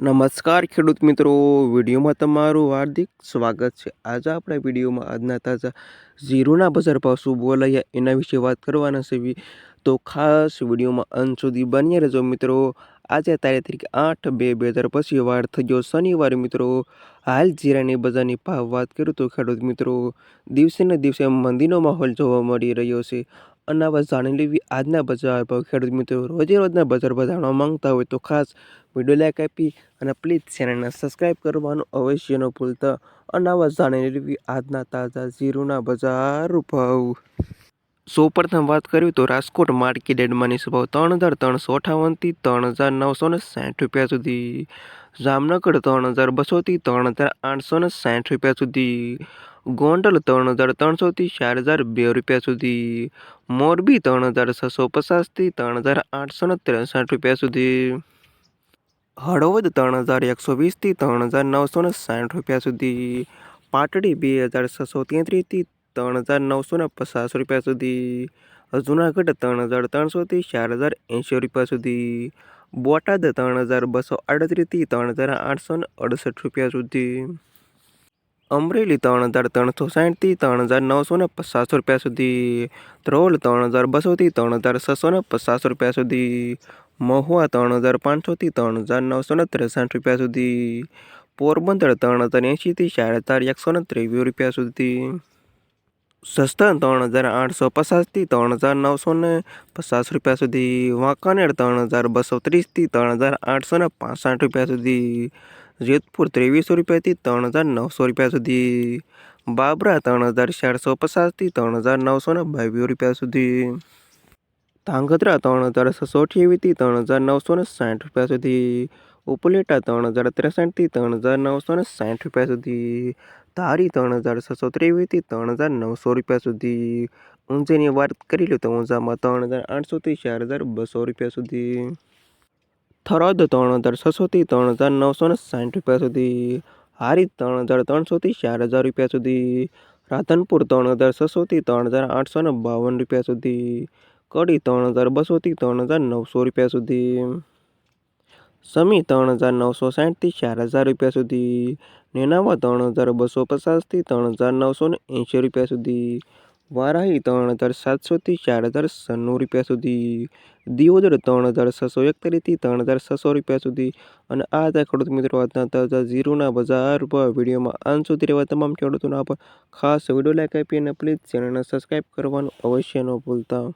નમસ્કાર ખેડૂત મિત્રો, વિડીયોમાં તમારું હાર્દિક સ્વાગત છે. આજે આપણે વિડીયોમાં આજના તાજા ઝીરોના બજાર ભાવ શું બોલાયા એના વિશે વાત કરવાના છે. તો ખાસ વિડીયોમાં અંત સુધી બન્યા રહેજો મિત્રો. આજે તારીખ તરીકે આઠ બે બે હજાર પછી વાર થઈ ગયો શનિવારે મિત્રો. હાલ જીરાની બજારની ભાવ વાત કરું તો ખેડૂત મિત્રો, દિવસે ને દિવસે મંદીનો માહોલ જોવા મળી રહ્યો છે. અને આવા જાણી લેવી. આજના બજાર ભાવ ખેડૂત મિત્રો રોજે રોજના બજાર પર જાણવા માંગતા હોય તો ખાસ વીડિયો લાઈક આપી અને પ્લીઝ ચેનલને સબસ્ક્રાઈબ કરવાનું અવશ્ય ન ભૂલતા. અને આવા જાણી લેવી. આજના તાજા ઝીરોના બજાર ભાવ. સૌપ્રથમ વાત કરીએ તો રાજકોટ માર્કેટ યાર્ડમાંની ભાવ ત્રણ હજાર ત્રણસો અઠાવનથી ત્રણ હજાર નવસો ને સાઠ રૂપિયા સુધી. જામનગર ત્રણ હજાર બસોથી ત્રણ હજાર આઠસો ને સાઠ રૂપિયા સુધી. ગોંડલ ત્રણ હજાર ત્રણસોથી ચાર હજાર બે રૂપિયા સુધી. મોરબી ત્રણ હજાર છસો પચાસથી ત્રણ હજાર આઠસો ને ત્રેસઠ રૂપિયા સુધી. હળવદ ત્રણ હજાર એકસો વીસથી ત્રણ હજાર નવસો ને સાઠ રૂપિયા સુધી. પાટડી બે હજાર છસો તેત્રીસથી ત્રણ હજાર નવસો ને પચાસ રૂપિયા સુધી. જુનાગઢ ત્રણ હજાર ત્રણસોથી ચાર હજાર એંશી રૂપિયા સુધી. બોટાદ ત્રણ હજાર બસો આડત્રીસથી ત્રણ હજાર આઠસો ને અડસઠ રૂપિયા સુધી. અમરેલી ત્રણ હજાર ત્રણસો સાઠથી ત્રણ હજાર નવસો ને પચાસ રૂપિયા સુધી ધ્રોલ ત્રણ હજાર બસોથી ત્રણ હજાર છસો ને પચાસ રૂપિયા સુધી મહુવા ત્રણ હજાર પાંચસોથી ત્રણ હજાર નવસો ને ત્રેસઠ રૂપિયા સુધી પોરબંદર ત્રણ હજાર એંશીથી ચાર હજાર એકસો ને ત્રેવીસ રૂપિયા સુધી સસ્તન ત્રણ હજાર આઠસો પચાસથી ત્રણ હજાર નવસો ને પચાસ રૂપિયા સુધી વાંકાનેર ત્રણ હજાર બસો ત્રીસથી ત્રણ હજાર આઠસો ને પાસઠ રૂપિયા સુધી જેતપુર ત્રેવીસો રૂપિયાથી ત્રણ હજાર નવસો રૂપિયા સુધી બાબરા ત્રણ હજાર ચારસો પચાસથી ત્રણ હજાર નવસો ને બાવીસ રૂપિયા સુધી ધાંગધ્રા ત્રણ હજાર છસો અઠ્યાવીસથી ત્રણ હજાર નવસો ને સાઠ રૂપિયા સુધી ઉપલેટા ત્રણ હજાર ત્રેસઠથી ત્રણ હજાર નવસો ને સાઠ રૂપિયા સુધી ધારી ત્રણ હજાર છસો ત્રેવીસથી ત્રણ હજાર નવસો રૂપિયા સુધી ઊંઝાની વાત કરી લો તો ઊંઝામાં ત્રણ હજાર આઠસોથી ચાર હજાર બસો રૂપિયા સુધી થરાદ ત્રણ હજાર છસોથી ત્રણ હજાર નવસો ને સાઠ રૂપિયા સુધી હારી ત્રણ હજાર ત્રણસોથી ચાર હજાર રૂપિયા સુધી રાધનપુર ત્રણ હજાર છસોથી ત્રણ હજાર આઠસો ને બાવન રૂપિયા સુધી કડી ત્રણ હજાર બસોથી ત્રણ હજાર નવસો રૂપિયા સુધી સમી ત્રણ હજાર નવસો સાઠથી ચાર હજાર રૂપિયા સુધી નેનાવા ત્રણ હજાર બસો પચાસથી ત્રણ હજાર નવસો ને એંશી રૂપિયા સુધી વારાહી ત્રણ હજાર સાતસોથી ચાર હજાર સન્નું રૂપિયા સુધી. દિયોદર ત્રણ હજાર છસો એકતાલીસથી ત્રણ હજાર છસો રૂપિયા સુધી. અને આ હતા ખેડૂત મિત્રો આજના તાજા ઝીરોના બજાર પર. વિડીયોમાં અંત સુધી રહેવા તમામ ખેડૂતોના પર ખાસ વીડિયો લાઈક આપી અને પ્લીઝ ચેનલને સબસ્ક્રાઈબ કરવાનું અવશ્ય ન ભૂલતા.